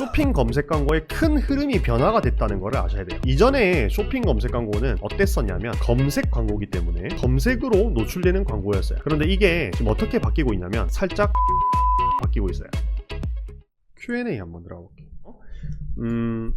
쇼핑 검색 광고의 큰 흐름이 변화가 됐다는 것을 아셔야 돼요. 이전에 쇼핑 검색 광고는 어땠었냐면 검색 광고기 때문에 검색으로 노출되는 광고였어요. 그런데 이게 지금 어떻게 바뀌고 있냐면 살짝 바뀌고 있어요. Q&A 한번 들어가 볼게요. 음,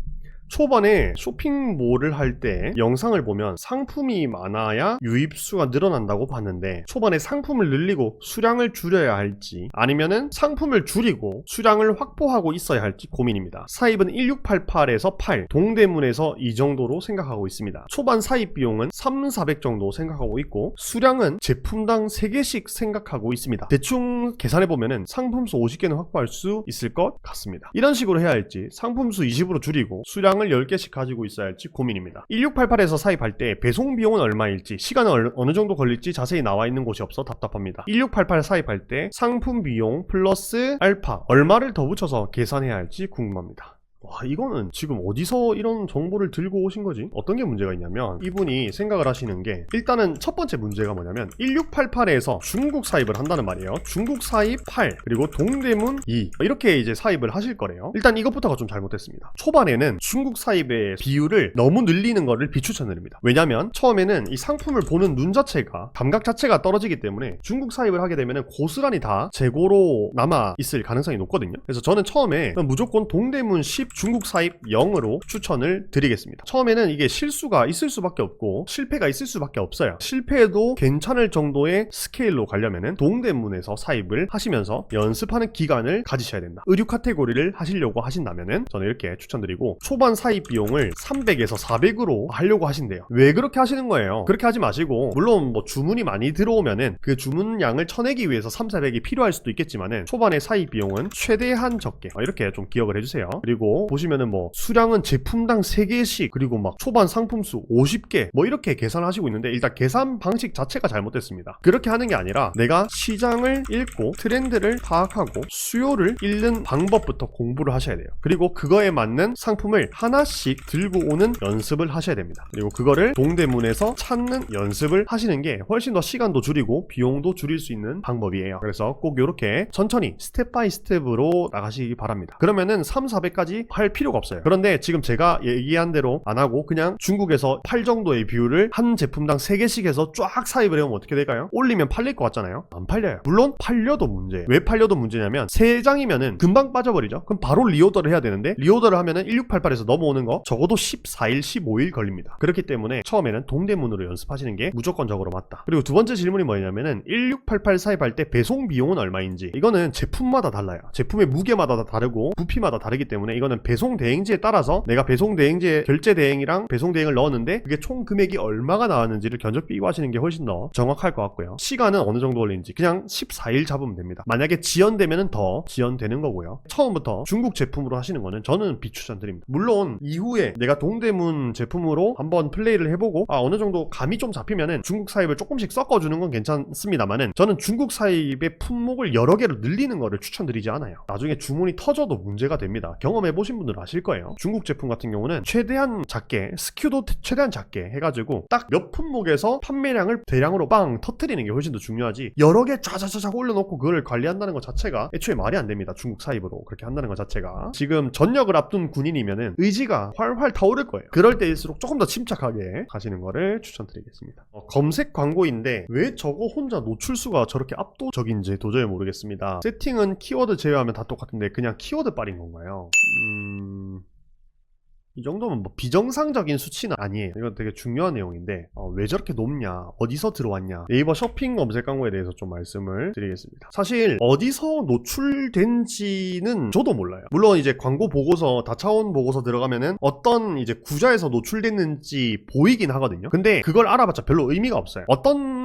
초반에 쇼핑몰을 할 때 영상을 보면 상품이 많아야 유입수가 늘어난다고 봤는데 초반에 상품을 늘리고 수량을 줄여야 할지 아니면은 상품을 줄이고 수량을 확보하고 있어야 할지 고민입니다. 사입은 1688에서 8, 동대문에서 이 정도로 생각하고 있습니다. 초반 사입 비용은 3, 400 정도 생각하고 있고 수량은 제품당 3개씩 생각하고 있습니다. 대충 계산해 보면은 상품수 50개는 확보할 수 있을 것 같습니다. 이런 식으로 해야 할지 상품수 20으로 줄이고 수량을 10개씩 가지고 있어야 할지 고민입니다. 1688에서 사입할 때 배송 비용은 얼마일지 시간은 얼- 어느 정도 걸릴지 자세히 나와 있는 곳이 없어 답답합니다. 1688 사입할 때 상품 비용 플러스 알파 얼마를 더 붙여서 계산해야 할지 궁금합니다. 와 이거는 지금 어디서 이런 정보를 들고 오신 거지? 어떤 게 문제가 있냐면 이분이 생각을 하시는 게 일단은 첫 번째 문제가 뭐냐면 1688에서 중국 사입을 한다는 말이에요. 중국 사입 8 그리고 동대문 2 이렇게 이제 사입을 하실 거래요. 일단 이것부터가 좀 잘못됐습니다. 초반에는 중국 사입의 비율을 너무 늘리는 거를 비추천드립니다. 왜냐면 처음에는 이 상품을 보는 눈 자체가 감각 자체가 떨어지기 때문에 중국 사입을 하게 되면 고스란히 다 재고로 남아 있을 가능성이 높거든요. 그래서 저는 처음에 무조건 동대문 10 중국 사입 0으로 추천을 드리겠습니다. 처음에는 이게 실수가 있을 수밖에 없고 실패가 있을 수밖에 없어요. 실패해도 괜찮을 정도의 스케일로 가려면은 동대문에서 사입을 하시면서 연습하는 기간을 가지셔야 된다. 의류 카테고리를 하시려고 하신다면은 저는 이렇게 추천드리고 초반 사입 비용을 300에서 400으로 하려고 하신대요. 왜 그렇게 하시는 거예요? 그렇게 하지 마시고 물론 뭐 주문이 많이 들어오면은 그 주문량을 쳐내기 위해서 3, 400이 필요할 수도 있겠지만은 초반에 사입 비용은 최대한 적게 어, 이렇게 좀 기억을 해주세요. 그리고 보시면은 뭐 수량은 제품당 3개씩 그리고 막 초반 상품수 50개 뭐 이렇게 계산하시고 있는데 일단 계산 방식 자체가 잘못됐습니다. 그렇게 하는 게 아니라 내가 시장을 읽고 트렌드를 파악하고 수요를 읽는 방법부터 공부를 하셔야 돼요. 그리고 그거에 맞는 상품을 하나씩 들고 오는 연습을 하셔야 됩니다. 그리고 그거를 동대문에서 찾는 연습을 하시는 게 훨씬 더 시간도 줄이고 비용도 줄일 수 있는 방법이에요. 그래서 꼭 이렇게 천천히 스텝 바이 스텝으로 나가시기 바랍니다. 그러면은 3, 400까지 할 필요가 없어요. 그런데 지금 제가 얘기한 대로 안 하고 그냥 중국에서 8 정도의 비율을 한 제품당 3개씩 해서 쫙 사입을 해오면 어떻게 될까요? 올리면 팔릴 것 같잖아요. 안 팔려요. 물론 팔려도 문제예요. 왜 팔려도 문제냐면 3장이면은 금방 빠져버리죠. 그럼 바로 리오더를 해야 되는데 리오더를 하면은 1688에서 넘어오는 거 적어도 14일, 15일 걸립니다. 그렇기 때문에 처음에는 동대문으로 연습하시는 게 무조건적으로 맞다. 그리고 두 번째 질문이 뭐냐면은 1688 사입할 때 배송 비용은 얼마인지 이거는 제품마다 달라요. 제품의 무게마다 다 다르고 부피마다 다르기 때문에 이거는 배송 대행지에 따라서 내가 배송 대행지에 결제 대행이랑 배송 대행을 넣었는데 그게 총 금액이 얼마가 나왔는지를 견적 비교 하시는 게 훨씬 더 정확할 것 같고요. 시간은 어느 정도 걸리는지 그냥 14일 잡으면 됩니다. 만약에 지연되면은 더 지연되는 거고요. 처음부터 중국 제품으로 하시는 거는 저는 비추천드립니다. 물론 이후에 내가 동대문 제품으로 한번 플레이를 해보고 아 어느 정도 감이 좀 잡히면은 중국 사입을 조금씩 섞어주는 건 괜찮습니다만은 저는 중국 사입의 품목을 여러 개로 늘리는 거를 추천드리지 않아요. 나중에 주문이 터져도 문제가 됩니다. 경험해 보신 분들은 아실 거예요. 중국 제품 같은 경우는 최대한 작게 스큐도 최대한 작게 해가지고 딱 몇 품목에서 판매량을 대량으로 빵 터트리는 게 훨씬 더 중요하지 여러 개 쫙쫙쫙 올려놓고 그걸 관리한다는 것 자체가 애초에 말이 안 됩니다. 중국 사입으로 그렇게 한다는 것 자체가 지금 전역을 앞둔 군인이면은 의지가 활활 타오를 거예요. 그럴 때일수록 조금 더 침착하게 가시는 거를 추천드리겠습니다. 어, 검색 광고인데 왜 저거 혼자 노출수가 저렇게 압도적인지 도저히 모르겠습니다. 세팅은 키워드 제외하면 다 똑같은데 그냥 키워드 빨인 건가요? 음... 이 정도면 뭐 비정상적인 수치는 아니에요. 이건 되게 중요한 내용인데 어, 왜 저렇게 높냐, 어디서 들어왔냐 네이버 쇼핑 검색 광고에 대해서 좀 말씀을 드리겠습니다. 사실 어디서 노출된지는 저도 몰라요. 물론 이제 광고 보고서 다차원 보고서 들어가면은 어떤 이제 구좌에서 노출됐는지 보이긴 하거든요. 근데 그걸 알아봤자 별로 의미가 없어요.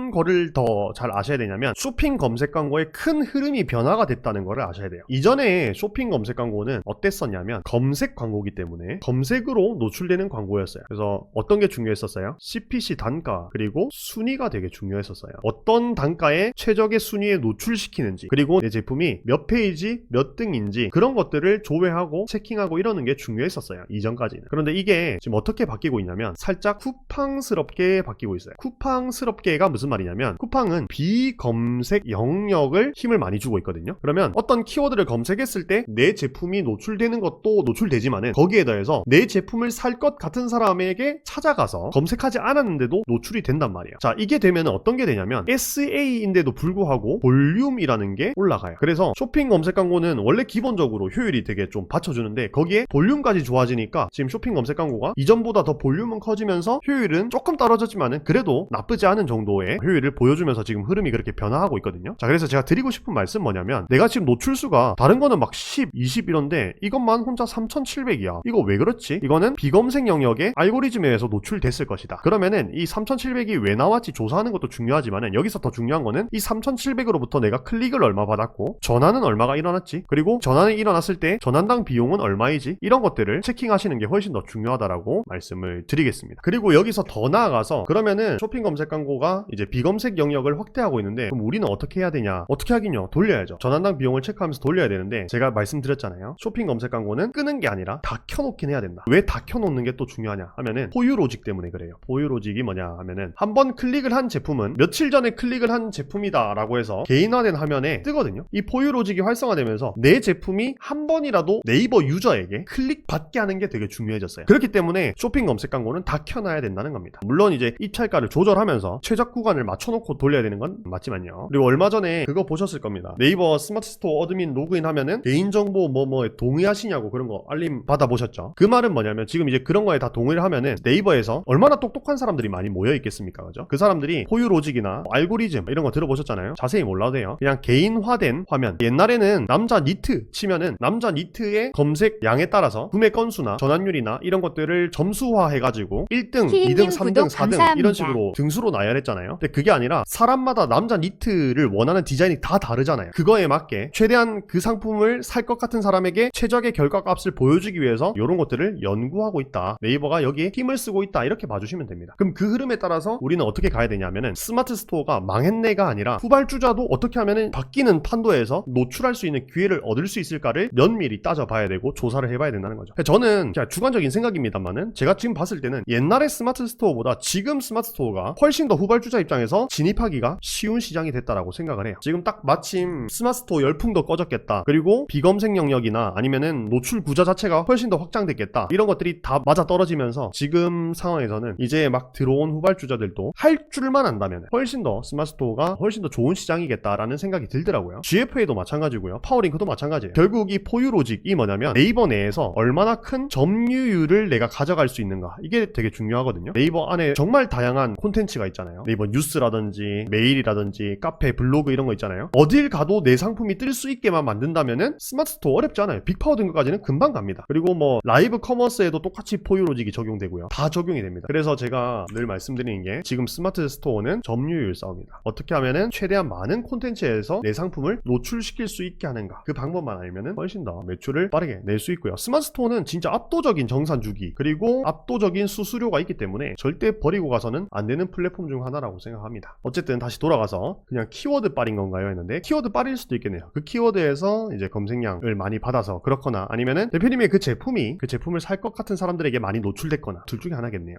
어떤 거를 더 잘 아셔야 되냐면 쇼핑 검색 광고의 큰 흐름이 변화가 됐다는 거를 아셔야 돼요. 이전에 쇼핑 검색 광고는 어땠었냐면 검색 광고기 때문에 검색으로 노출되는 광고였어요. 그래서 어떤 게 중요했었어요? CPC 단가 그리고 순위가 되게 중요했었어요. 어떤 단가에 최적의 순위에 노출시키는지 그리고 내 제품이 몇 페이지 몇 등인지 그런 것들을 조회하고 체킹하고 이러는 게 중요했었어요. 이전까지는. 그런데 이게 지금 어떻게 바뀌고 있냐면 살짝 쿠팡스럽게 바뀌고 있어요. 쿠팡스럽게가 무슨 말이냐 말이냐면 쿠팡은 비검색 영역을 힘을 많이 주고 있거든요. 그러면 어떤 키워드를 검색했을 때 내 제품이 노출되는 것도 노출되지만은 거기에 더해서 내 제품을 살 것 같은 사람에게 찾아가서 검색하지 않았는데도 노출이 된단 말이에요. 자, 이게 되면 어떤 게 되냐면 SA인데도 불구하고 볼륨이라는 게 올라가요. 그래서 쇼핑 검색 광고는 원래 기본적으로 효율이 되게 좀 받쳐주는데 거기에 볼륨까지 좋아지니까 지금 쇼핑 검색 광고가 이전보다 더 볼륨은 커지면서 효율은 조금 떨어졌지만은 그래도 나쁘지 않은 정도의 효율을 보여주면서 지금 흐름이 그렇게 변화하고 있거든요. 자, 그래서 제가 드리고 싶은 말씀 뭐냐면 내가 지금 노출수가 다른 거는 막 10, 20 이런데 이것만 혼자 3700이야. 이거 왜 그렇지? 이거는 비검색 영역에 알고리즘에 의해서 노출됐을 것이다. 그러면은 이 3700이 왜 나왔지 조사하는 것도 중요하지만은 여기서 더 중요한 거는 이 3700으로부터 내가 클릭을 얼마 받았고 전환은 얼마가 일어났지? 그리고 전환이 일어났을 때 전환당 비용은 얼마이지? 이런 것들을 체킹하시는 게 훨씬 더 중요하다라고 말씀을 드리겠습니다. 그리고 여기서 더 나아가서 그러면은 쇼핑 검색 광고가 이제 비 검색 영역을 확대하고 있는데 그럼 우리는 어떻게 해야 되냐? 어떻게 하긴요? 돌려야죠. 전환당 비용을 체크하면서 돌려야 되는데 제가 말씀드렸잖아요. 쇼핑 검색 광고는 끄는 게 아니라 다 켜놓긴 해야 된다. 왜 다 켜놓는 게 또 중요하냐 하면은 포유 로직 때문에 그래요. 포유 로직이 뭐냐 하면은 한 번 클릭을 한 제품은 며칠 전에 클릭을 한 제품이다 라고 해서 개인화된 화면에 뜨거든요. 이 포유 로직이 활성화되면서 내 제품이 한 번이라도 네이버 유저에게 클릭 받게 하는 게 되게 중요해졌어요. 그렇기 때문에 쇼핑 검색 광고는 다 켜놔야 된다는 겁니다. 물론 이제 입찰가를 조절하면서 최적 구간을 맞춰놓고 돌려야 되는 건 맞지만요. 그리고 얼마 전에 그거 보셨을 겁니다. 네이버 스마트 스토어 어드민 로그인 하면은 개인정보 뭐뭐 동의하시냐고 그런 거 알림 받아보셨죠? 그 말은 뭐냐면 지금 이제 그런 거에 다 동의를 하면은 네이버에서 얼마나 똑똑한 사람들이 많이 모여 있겠습니까? 그죠? 그 사람들이 포유 로직이나 알고리즘 이런 거 들어보셨잖아요. 자세히 몰라도 돼요. 그냥 개인화된 화면. 옛날에는 남자 니트 치면은 남자 니트의 검색 양에 따라서 구매 건수나 전환율이나 이런 것들을 점수화 해가지고 1등, 키링님 2등, 3등, 구독 4등 이런 감사합니다. 식으로 등수로 나열했잖아요. 근데 그게 아니라 사람마다 남자 니트를 원하는 디자인이 다 다르잖아요. 그거에 맞게 최대한 그 상품을 살 것 같은 사람에게 최적의 결과값을 보여주기 위해서 이런 것들을 연구하고 있다. 네이버가 여기에 힘을 쓰고 있다. 이렇게 봐주시면 됩니다. 그럼 그 흐름에 따라서 우리는 어떻게 가야 되냐면은 스마트 스토어가 망했네가 아니라 후발주자도 어떻게 하면은 바뀌는 판도에서 노출할 수 있는 기회를 얻을 수 있을까를 면밀히 따져봐야 되고 조사를 해봐야 된다는 거죠. 저는 그냥 주관적인 생각입니다만은 제가 지금 봤을 때는 옛날의 스마트 스토어보다 지금 스마트 스토어가 훨씬 더 후발주자 입장에서 진입하기가 쉬운 시장이 됐다라고 생각을 해요. 지금 딱 마침 스마트 스토어 열풍도 꺼졌겠다. 그리고 비검색 영역이나 아니면은 노출 구자 자체가 훨씬 더 확장됐겠다. 이런 것들이 다 맞아 떨어지면서 지금 상황에서는 이제 막 들어온 후발주자들도 할 줄만 안다면 훨씬 더 스마트 스토어가 훨씬 더 좋은 시장이겠다라는 생각이 들더라고요. GFA도 마찬가지고요. 파워링크도 마찬가지예요. 결국 이 포유 로직이 뭐냐면 네이버 내에서 얼마나 큰 점유율을 내가 가져갈 수 있는가 이게 되게 중요하거든요. 네이버 안에 정말 다양한 콘텐츠가 있잖아요. 네이버 뉴스 라든지 메일이라든지 카페, 블로그 이런 거 있잖아요. 어딜 가도 내 상품이 뜰 수 있게만 만든다면은 스마트 스토어 어렵지 않아요. 빅파워 등급까지는 금방 갑니다. 그리고 뭐 라이브 커머스에도 똑같이 포유 로직이 적용되고요. 다 적용이 됩니다. 그래서 제가 늘 말씀드리는 게 지금 스마트 스토어는 점유율 싸움이다. 어떻게 하면은 최대한 많은 콘텐츠에서 내 상품을 노출시킬 수 있게 하는가. 그 방법만 알면은 훨씬 더 매출을 빠르게 낼 수 있고요. 스마트 스토어는 진짜 압도적인 정산 주기 그리고 압도적인 수수료가 있기 때문에 절대 버리고 가서는 안 되는 플랫폼 중 하나라고 생각 합니다. 어쨌든 다시 돌아가서 그냥 키워드 빨인 건가요 했는데 키워드 빨일 수도 있겠네요. 그 키워드에서 이제 검색량을 많이 받아서 그렇거나 아니면은 대표님의 그 제품이 그 제품을 살 것 같은 사람들에게 많이 노출됐거나 둘 중에 하나겠네요.